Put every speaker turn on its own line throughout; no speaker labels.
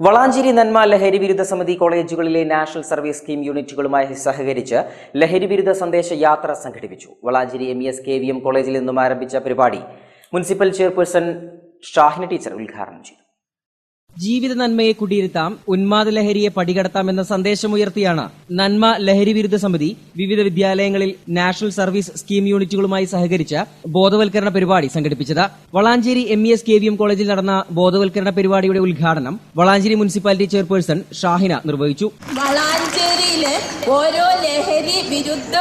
വളാഞ്ചേരി നന്മ ലഹരി വിരുദ്ധ സമിതി കോളേജുകളിലെ നാഷണൽ സർവീസ് സ്കീം യൂണിറ്റുകളുമായി സഹകരിച്ച് ലഹരി വിരുദ്ധ സന്ദേശ യാത്ര സംഘടിപ്പിച്ചു. Valanchery M S K V M കോളേജിൽ നിന്നും ആരംഭിച്ച പരിപാടി മുനിസിപ്പൽ ചെയർപേഴ്സൺ ഷാഹിന ടീച്ചർ ഉദ്ഘാടനം ചെയ്തു.
ജീവിത നന്മയെ കുടിയിരുത്താം ഉന്മാദ ലഹരിയെ പടികടത്താം എന്ന സന്ദേശമുയർത്തിയാണ് നന്മ ലഹരി വിരുദ്ധ സമിതി വിവിധ വിദ്യാലയങ്ങളിൽ നാഷണൽ സർവീസ് സ്കീം യൂണിറ്റുകളുമായി സഹകരിച്ച ബോധവൽക്കരണ പരിപാടി സംഘടിപ്പിച്ചത് Valanchery M E S K V M കോളേജിൽ നടന്ന ബോധവൽക്കരണ പരിപാടിയുടെ ഉദ്ഘാടനം വളാഞ്ചേരി മുനിസിപ്പാലിറ്റി ചെയർപേഴ്സൺ ഷാഹിന നിർവഹിച്ചു.
വളാഞ്ചേരിയിലെ ഓരോ ലഹരി വിരുദ്ധ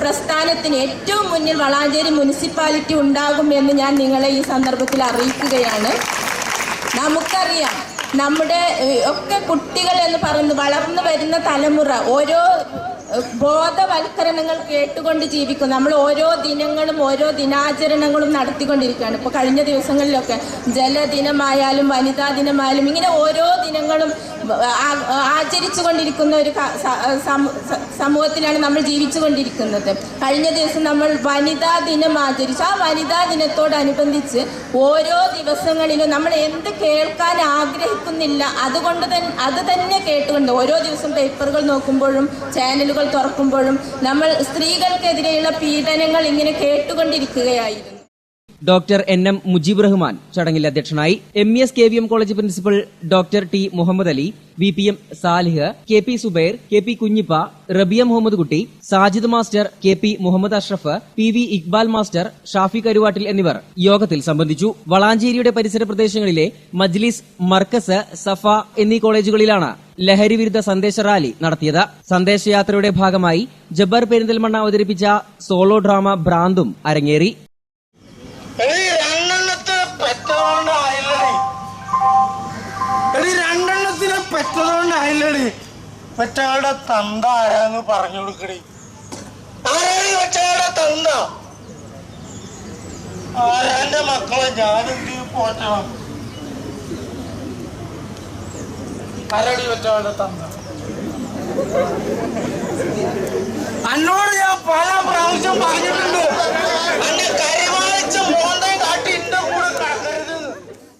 പ്രസ്ഥാനത്തിന് ഏറ്റവും മുന്നിൽ വളാഞ്ചേരി മുനിസിപ്പാലിറ്റി ഉണ്ടാകുമെന്ന് ഞാൻ നിങ്ങളെ ഈ സന്ദർഭത്തിൽ അറിയിക്കുകയാണ്. നമുക്കറിയാം. നമ്മുടെ ഒക്കെ കുട്ടികൾ എന്ന് പറയുന്നത് വളർന്നു വരുന്ന തലമുറ ഓരോ ബോധവൽക്കരണങ്ങൾ കേട്ടുകൊണ്ട് ജീവിക്കും നമ്മൾ ഓരോ ദിനങ്ങളും ഓരോ ദിനാചരണങ്ങളും നടത്തിക്കൊണ്ടിരിക്കുകയാണ്. ഇപ്പോൾ കഴിഞ്ഞ ദിവസങ്ങളിലൊക്കെ ജലദിനമായാലും വനിതാ ദിനമായാലും ഇങ്ങനെ ഓരോ ദിനങ്ങളും ആചരിച്ചു കൊണ്ടിരിക്കുന്ന ഒരു സമൂഹത്തിലാണ് നമ്മൾ ജീവിച്ചു കൊണ്ടിരിക്കുന്നത് കഴിഞ്ഞ ദിവസം നമ്മൾ വനിതാ ദിനം ആചരിച്ചു. ആ വനിതാ ദിനത്തോടനുബന്ധിച്ച് ഓരോ ദിവസങ്ങളിലും നമ്മൾ എന്ത് കേൾക്കാൻ ആഗ്രഹിക്കുന്നില്ല അതുകൊണ്ട് തന്നെ അത് തന്നെ കേട്ടുകൊണ്ട് ഓരോ ദിവസം പേപ്പറുകൾ നോക്കുമ്പോഴും ചാനലുകൾ തുറക്കുമ്പോഴും നമ്മൾ സ്ത്രീകൾക്കെതിരെയുള്ള പീഡനങ്ങൾ ഇങ്ങനെ കേട്ടുകൊണ്ടിരിക്കുകയായിരുന്നു.
Doctor N M Mujeeb Rahman ചടങ്ങിൽ അധ്യക്ഷനായി M S K V M college principal doctor T Muhammad Ali V P M Salih K P Zubair K P Kunhippa Rabiya Muhammad Kutty Sajid master K P Muhammad Ashraf P V Iqbal master Shafi Karuvattil എന്നിവർ യോഗത്തിൽ സംബന്ധിച്ചു. വളാഞ്ചേരിയുടെ പരിസര പ്രദേശങ്ങളിലെ മജ്ലിസ് മർക്കസ് സഫ എന്നീ കോളേജുകളിലാണ് ലഹരി വിരുദ്ധ സന്ദേശ റാലി നടത്തിയത്. സന്ദേശയാത്രയുടെ ഭാഗമായി ജബ്ബാർ പെരിന്തൽമണ്ണ അവതരിപ്പിച്ച സോളോ ഡ്രാമ ഭ്രാന്തും അരങ്ങേറി.
രണ്ടെണ്ണത്തിനെ പെറ്റതുകൊണ്ടായില്ലടി. പെറ്റകളുടെ തന്ത ആരാന്ന് പറഞ്ഞു കൊടുക്കടി. ആരാണ് ഈ പെറ്റകളുടെ തന്ത ആരാന്റെ മക്കളെ? ഞാനെന്ത് പോറ്റണം ആരാടി പെറ്റകളുടെ തന്ത? എന്നോട് ഞാൻ പല പ്രാവശ്യം പറഞ്ഞു